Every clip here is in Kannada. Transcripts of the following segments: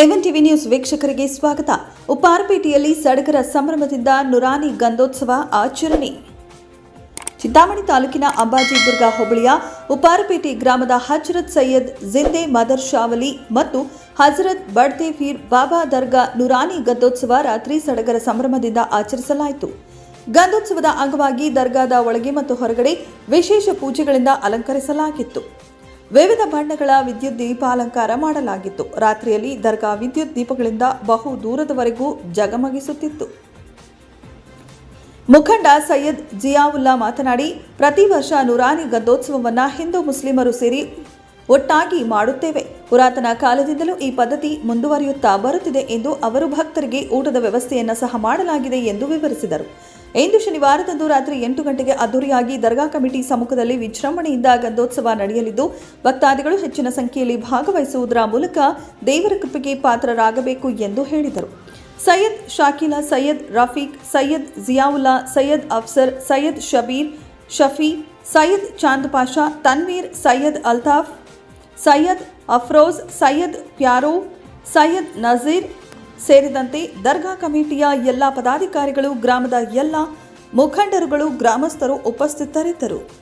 ಎವನ್ ಟಿವಿ ನ್ಯೂಸ್ ವೀಕ್ಷಕರಿಗೆ ಸ್ವಾಗತ. ಉಪ್ಪಾರಪೇಟೆಯಲ್ಲಿ ಸಡಗರ ಸಂಭ್ರಮದಿಂದ ನುರಾನಿ ಗಂಧೋತ್ಸವ ಆಚರಣೆ. ಚಿಂತಾಮಣಿ ತಾಲೂಕಿನ ಅಂಬಾಜಿ ದುರ್ಗಾ ಹೋಬಳಿಯ ಉಪ್ಪಾರಪೇಟೆ ಗ್ರಾಮದ ಹಜರತ್ ಸೈಯದ್ ಜಿಂದೆ ಮದರ್ ಶಾವಲಿ ಮತ್ತು ಹಜರತ್ ಬಡ್ತೆ ಫೀರ್ ಬಾಬಾ ದರ್ಗಾ ನುರಾನಿ ಗಂಧೋತ್ಸವ ರಾತ್ರಿ ಸಡಗರ ಸಂಭ್ರಮದಿಂದ ಆಚರಿಸಲಾಯಿತು. ಗಂಧೋತ್ಸವದ ಅಂಗವಾಗಿ ದರ್ಗಾದ ಒಳಗೆ ಮತ್ತು ಹೊರಗಡೆ ವಿಶೇಷ ಪೂಜೆಗಳಿಂದ ಅಲಂಕರಿಸಲಾಗಿತ್ತು. ವಿವಿಧ ಬಣ್ಣಗಳ ವಿದ್ಯುತ್ ದೀಪಾಲಂಕಾರ ಮಾಡಲಾಗಿತ್ತು. ರಾತ್ರಿಯಲ್ಲಿ ದರ್ಗಾ ವಿದ್ಯುತ್ ದೀಪಗಳಿಂದ ಬಹು ದೂರದವರೆಗೂ ಜಗಮಗಿಸುತ್ತಿತ್ತು. ಮುಖಂಡ ಸೈಯದ್ ಜಿಯಾವುಲ್ಲಾ ಮಾತನಾಡಿ, ಪ್ರತಿ ವರ್ಷ ನುರಾನಿ ಗಂಧೋತ್ಸವವನ್ನು ಹಿಂದೂ ಮುಸ್ಲಿಮರು ಸೇರಿ ಒಟ್ಟಾಗಿ ಮಾಡುತ್ತೇವೆ. ಪುರಾತನ ಕಾಲದಿಂದಲೂ ಈ ಪದ್ಧತಿ ಮುಂದುವರಿಯುತ್ತಾ ಬರುತ್ತಿದೆ ಎಂದು ಅವರು ಭಕ್ತರಿಗೆ ಊಟದ ವ್ಯವಸ್ಥೆಯನ್ನು ಸಹ ಮಾಡಲಾಗಿದೆ ಎಂದು ವಿವರಿಸಿದರು. ಇಂದು ಶನಿವಾರದಂದು ರಾತ್ರಿ ಎಂಟು ಗಂಟೆಗೆ ಅದ್ದೂರಿಯಾಗಿ ದರ್ಗಾ ಕಮಿಟಿ ಸಮ್ಮುಖದಲ್ಲಿ ವಿಜೃಂಭಣೆಯಿಂದ ಗಂಧೋತ್ಸವ ನಡೆಯಲಿದ್ದು, ಭಕ್ತಾದಿಗಳು ಹೆಚ್ಚಿನ ಸಂಖ್ಯೆಯಲ್ಲಿ ಭಾಗವಹಿಸುವುದರ ಮೂಲಕ ದೇವರ ಕೃಪೆಗೆ ಪಾತ್ರರಾಗಬೇಕು ಎಂದು ಹೇಳಿದರು. ಸೈಯದ್ ಶಾಕಿಲಾ, ಸೈಯದ್ ರಫೀಕ್, ಸೈಯದ್ ಜಿಯಾವುಲ್ಲಾ, ಸೈಯದ್ ಅಫ್ಸರ್, ಸೈಯದ್ ಶಬೀರ್, ಶಫಿ, ಸೈಯದ್ ಚಾಂದ್ ಪಾಷಾ, ತನ್ವೀರ್, ಸೈಯದ್ ಅಲ್ತಾಫ್, ಸೈಯದ್ ಅಫ್ರೋಜ್, ಸೈಯದ್ ಪ್ಯಾರೋ, ಸೈಯದ್ ನಜೀರ್ ಸೇರಿದಂತೆ ದರ್ಗಾ ಕಮಿಟಿಯ ಎಲ್ಲ ಪದಾಧಿಕಾರಿಗಳು ಗ್ರಾಮದ ಎಲ್ಲ ಮುಖಂಡರುಗಳು ಗ್ರಾಮಸ್ಥರು ಉಪಸ್ಥಿತರಿದ್ದರು.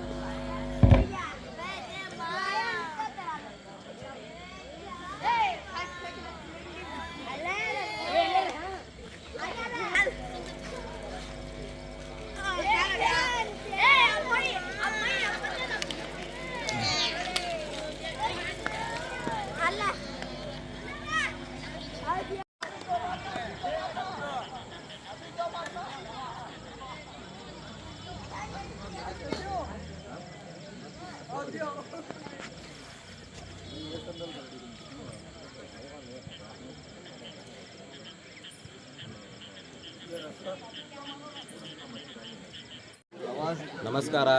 ನಮಸ್ಕಾರ.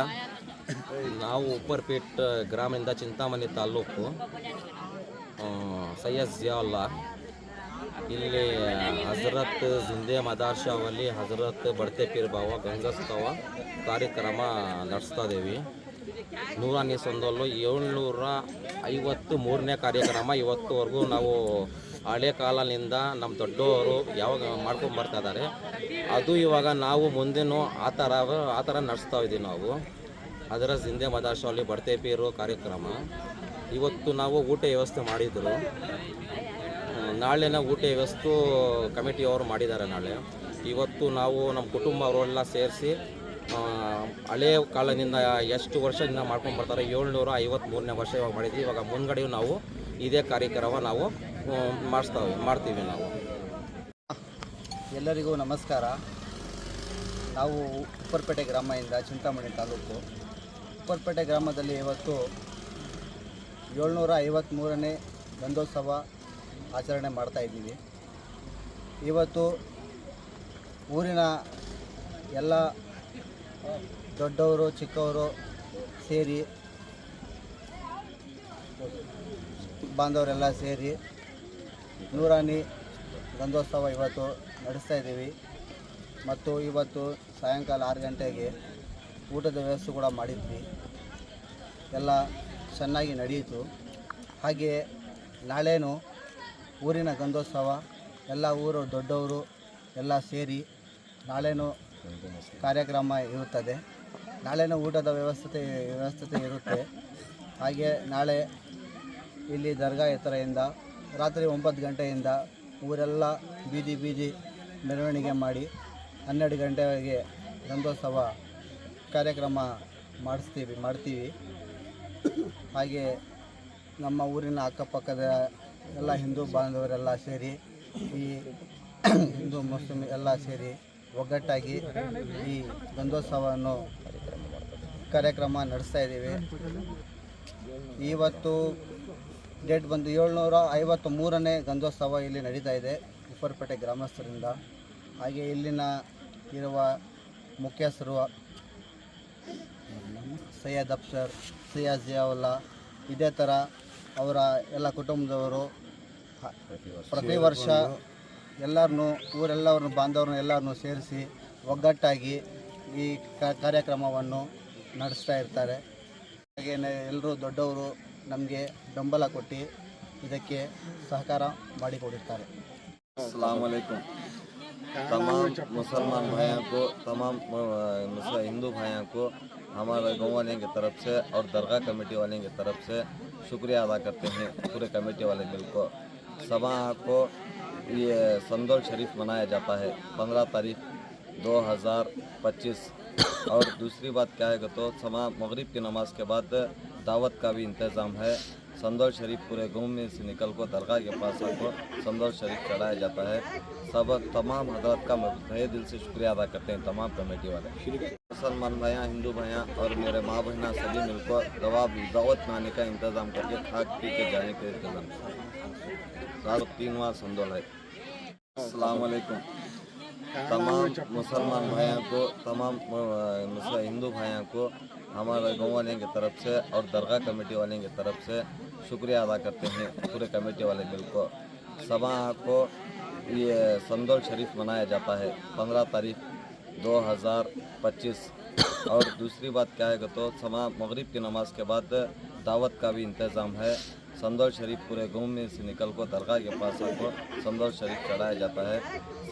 ನಾವು ಉಪ್ಪರ್ಪೇಟ್ ಗ್ರಾಮದಿಂದ ಚಿಂತಾಮಣಿ ತಾಲೂಕು ಆ, ಸೈಯದ್ ಜಿಯಾವುಲ್ಲಾ. ಇಲ್ಲಿ ಹಜರತ್ ಜಿಂದೆ ಮದಾರ್ ಶಾವಲ್ಲಿ ಹಜರತ್ ಬಡ್ತೆ ಪೀರ್ ಬಾವ ಗಂಗಸ್ತವ ಕಾರ್ಯಕ್ರಮ ನಡೆಸ್ತಾ ಇದ್ದೀವಿ. ನೂರಾನಿ ಸಂದಲ್ಲೂ ಏಳ್ನೂರ ಐವತ್ತು ಮೂರನೇ ಕಾರ್ಯಕ್ರಮ ಇವತ್ತುವರೆಗೂ ನಾವು ಹಳೆ ಕಾಲದಿಂದ ನಮ್ಮ ದೊಡ್ಡವರು ಯಾವಾಗ ಮಾಡ್ಕೊಂಡು ಬರ್ತಾ ಇದ್ದಾರೆ, ಅದು ಇವಾಗ ನಾವು ಮುಂದೆನೂ ಆ ಥರ ಆ ಥರ ನಡೆಸ್ತಾ ಇದ್ದೀವಿ ನಾವು. ಅದರ ಜಿಂದೆ ಮದಾಶಾಲಿ ಬಡ್ತೆ ಪೀರು ಕಾರ್ಯಕ್ರಮ. ಇವತ್ತು ನಾವು ಊಟ ವ್ಯವಸ್ಥೆ ಮಾಡಿದ್ರು. ನಾಳೆನ ಊಟ ವ್ಯವಸ್ಥೆ ಕಮಿಟಿಯವರು ಮಾಡಿದ್ದಾರೆ ನಾಳೆ. ಇವತ್ತು ನಾವು ನಮ್ಮ ಕುಟುಂಬ ಅವರೆಲ್ಲ ಸೇರಿಸಿ ಹಳೆ ಕಾಲದಿಂದ ಎಷ್ಟು ವರ್ಷದಿಂದ ಮಾಡ್ಕೊಂಡು ಬರ್ತಾರೆ, ಏಳ್ನೂರ ಐವತ್ತ್ಮೂರನೇ ವರ್ಷ ಇವಾಗ ಮಾಡಿದ್ವಿ. ಇವಾಗ ಮುಂದ್ಗಡೆಯೂ ನಾವು ಇದೇ ಕಾರ್ಯಕ್ರಮ ನಾವು ಮಾಡಿಸ್ತಾವೆ, ಮಾಡ್ತೀವಿ ನಾವು. ಎಲ್ಲರಿಗೂ ನಮಸ್ಕಾರ. ನಾವು ಉಪ್ಪರ್ಪೇಟೆ ಗ್ರಾಮದಿಂದ ಚಿಂತಾಮಣಿ ತಾಲೂಕು. ಉಪ್ಪರ್ಪೇಟೆ ಗ್ರಾಮದಲ್ಲಿ ಇವತ್ತು ಏಳ್ನೂರ ಐವತ್ತ್ಮೂರನೇ ಗಂಧೋತ್ಸವ ಆಚರಣೆ ಮಾಡ್ತಾಯಿದ್ದೀವಿ ಇವತ್ತು ಊರಿನ ಎಲ್ಲ ದೊಡ್ಡವರು, ಚಿಕ್ಕವರು ಸೇರಿ, ಬಾಂಧವರೆಲ್ಲ ಸೇರಿ ನೂರಾನಿ ಗಂಧೋತ್ಸವ ಇವತ್ತು ನಡೆಸ್ತಾ ಇದ್ದೀವಿ. ಮತ್ತು ಇವತ್ತು ಸಾಯಂಕಾಲ ಆರು ಗಂಟೆಗೆ ಊಟದ ವ್ಯವಸ್ಥೆ ಕೂಡ ಮಾಡಿದ್ವಿ. ಎಲ್ಲ ಚೆನ್ನಾಗಿ ನಡೆಯಿತು. ಹಾಗೆಯೇ ನಾಳೆನೂ ಊರಿನ ಗಂಧೋತ್ಸವ, ಎಲ್ಲ ಊರು ದೊಡ್ಡವರು ಎಲ್ಲ ಸೇರಿ ನಾಳೆನೂ ಕಾರ್ಯಕ್ರಮ ಇರುತ್ತದೆ. ನಾಳೆನೂ ಊಟದ ವ್ಯವಸ್ಥೆ ವ್ಯವಸ್ಥೆ ಇರುತ್ತೆ. ಹಾಗೆ ನಾಳೆ ಇಲ್ಲಿ ದರ್ಗಾ ಎತ್ತರೆಯಿಂದ ರಾತ್ರಿ ಒಂಬತ್ತು ಗಂಟೆಯಿಂದ ಊರೆಲ್ಲ ಬೀದಿ ಬೀದಿ ಮೆರವಣಿಗೆ ಮಾಡಿ ಹನ್ನೆರಡು ಗಂಟೆವರೆಗೆ ರಂಗೋತ್ಸವ ಕಾರ್ಯಕ್ರಮ ಮಾಡಿಸ್ತೀವಿ, ಮಾಡ್ತೀವಿ. ಹಾಗೆ ನಮ್ಮ ಊರಿನ ಅಕ್ಕಪಕ್ಕದ ಎಲ್ಲ ಹಿಂದೂ ಬಾಂಧವರೆಲ್ಲ ಸೇರಿ ಈ ಹಿಂದೂ ಮುಸ್ಲಿಮ್ ಎಲ್ಲ ಸೇರಿ ಒಗ್ಗಟ್ಟಾಗಿ ಈ ಗಂಧೋತ್ಸವವನ್ನು ಕಾರ್ಯಕ್ರಮ ನಡೆಸ್ತಾ ಇದ್ದೀವಿ. ಇವತ್ತು ಡೇಟ್ ಬಂದು ಏಳ್ನೂರ ಐವತ್ತು ಮೂರನೇ ಗಂಧೋತ್ಸವ ಇಲ್ಲಿ ನಡೀತಾ ಇದೆ, ಉಪ್ಪರಪೇಟೆ ಗ್ರಾಮಸ್ಥರಿಂದ. ಹಾಗೆ ಇಲ್ಲಿನ ಇರುವ ಮುಖ್ಯಸ್ಥರು ಸೈಯದ್ ಅಫ್ಸರ್ ಸೈಯದ್ ಜಿಯಾವುಲ್ಲಾ, ಇದೇ ಥರ ಅವರ ಎಲ್ಲ ಕುಟುಂಬದವರು ಪ್ರತಿ ವರ್ಷ ಎಲ್ಲರನ್ನೂ ಊರೆಲ್ಲವ್ರನ್ನ ಬಾಂಧವ್ರನ್ನ ಎಲ್ಲರನ್ನೂ ಸೇರಿಸಿ ಒಗ್ಗಟ್ಟಾಗಿ ಈ ಕಾರ್ಯಕ್ರಮವನ್ನು ನಡೆಸ್ತಾ ಇರ್ತಾರೆ. ಹಾಗೆಯೇ ಎಲ್ಲರೂ ದೊಡ್ಡವರು ನಮಗೆ ಬೆಂಬಲ ಕೊಟ್ಟು ಇದಕ್ಕೆ ಸಹಕಾರ ಮಾಡಿಕೊಡುತ್ತಾರೆ अलैक्म तमाम मुसलमान भाइयों को तमाम अ, मुस- हिंदू भाइयों को हमारे गाँव वाले की तरफ से और दरगाह कमेटी वाले की तरफ से शुक्रिया अदा करते हैं पूरे कमेटी वाले मिल को सभा को ये संदोल शरीफ मनाया जाता है पंद्रह तारीख 2025 और दूसरी बात क्या है तो समा मगरिब की नमाज के बाद दावत का भी इंतज़ाम है। संदौल शरीफ पूरे गाँव में से निकल को दरगाह के पास आकर संदौल शरीफ चढ़ाया जाता है। सब तमाम हज़रत का तहे दिल से शुक्रिया अदा करते हैं तमाम कमेटी वाले। मुसलमान भैया हिंदू भैया और मेरे माँ बहना सभी मिलकर दवा दावत में आने का इंतज़ाम करके खा पी के जाने का इंतज़ाम। रात तीन बार है। अलैक्म तमाम मुसलमान भाइयों को, तमाम हिंदू भाइयों को हमारे गाँव वाले की तरफ़ से और दरगाह कमेटी वाले की तरफ़ से शुक्रिया अदा करते हैं पूरे कमेटी वाले मिल को सभा को ये संदौल शरीफ मनाया जाता है पंद्रह तारीख 2025 और दूसरी बात क्या है तो समा मगरिब की नमाज़ के बाद दावत का भी इंतज़ाम है। संदौल शरीफ पूरे गाँव में से निकल को दरगाह के पास आकर संदौल शरीफ चढ़ाया जाता है।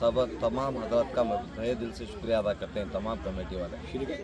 सब तमाम हज़रत का मैं दिल से शुक्रिया अदा करते हैं तमाम कमेटी वाले।